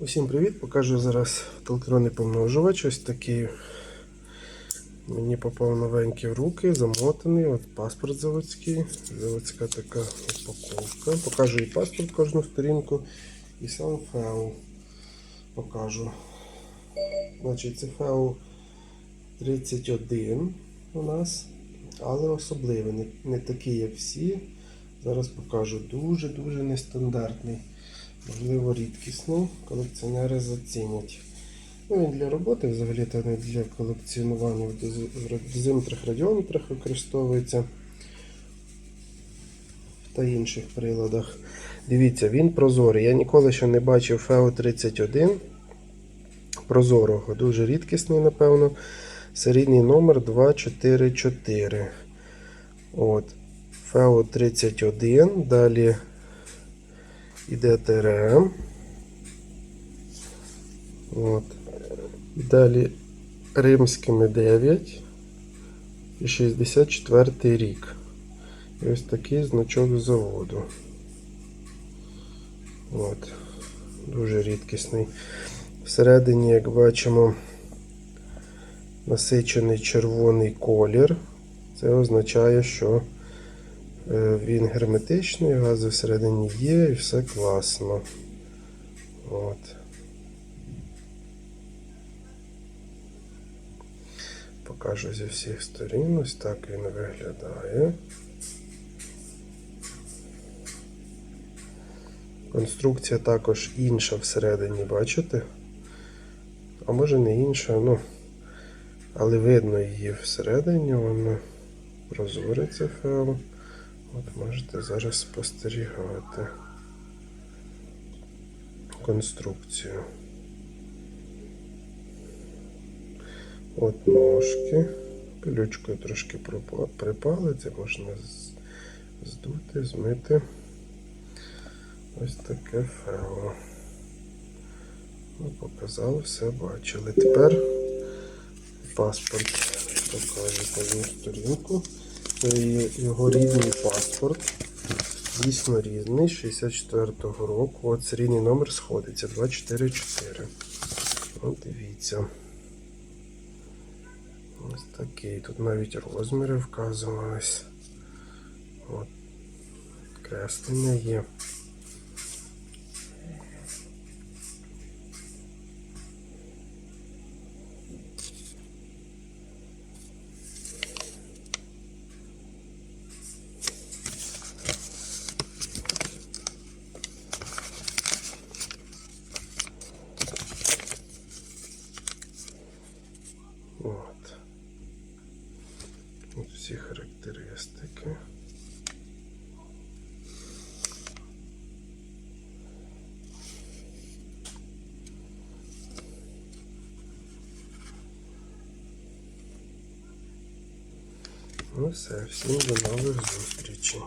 Усім привіт! Покажу зараз телекронний помножувач. Ось такий мені попав новенький в руки, замотаний. От паспорт заводський. Заводська така упаковка. Покажу і паспорт кожну сторінку, і сам фейл покажу. Значить, це фейл 31 у нас, але особливий, не, не такий, як всі. Зараз покажу дуже-дуже нестандартний. Можливо, рідкісний, колекціонери зацінять. Ну, Він для роботи взагалі то не для колекціонування в дозиметрах, радіометрах використовується та інших приладах. Дивіться, він прозорий. Я ніколи ще не бачив FEO31 прозорого. Дуже рідкісний, напевно. Серійний номер 244. От. FEO31. Далі іде ТРМ. От. Далі римськими 9 і 64 рік. І ось такий значок заводу. От. Дуже рідкісний. Всередині, як бачимо, насичений червоний колір. Це означає, що він герметичний, гази всередині є і все класно. От. Покажу зі всіх сторін. Ось так він виглядає. Конструкція також інша всередині, бачите? А може не інша, ну, але видно її всередині, вона прозориться фео. От можете зараз спостерігати конструкцію. От ножки. Пилючкою трошки припали, це можна здути, змити. Ось таке фео. Ну, показав, все бачили. Тепер паспорт покажу одну сторінку. Його рідний паспорт. Дійсно різний, 64-го року. От серійний номер сходиться 244. От дивіться. Ось такий. Тут навіть розміри вказувались. От. Креслення є. От. От всі характеристики. Ну все, всім до нових зустрічей.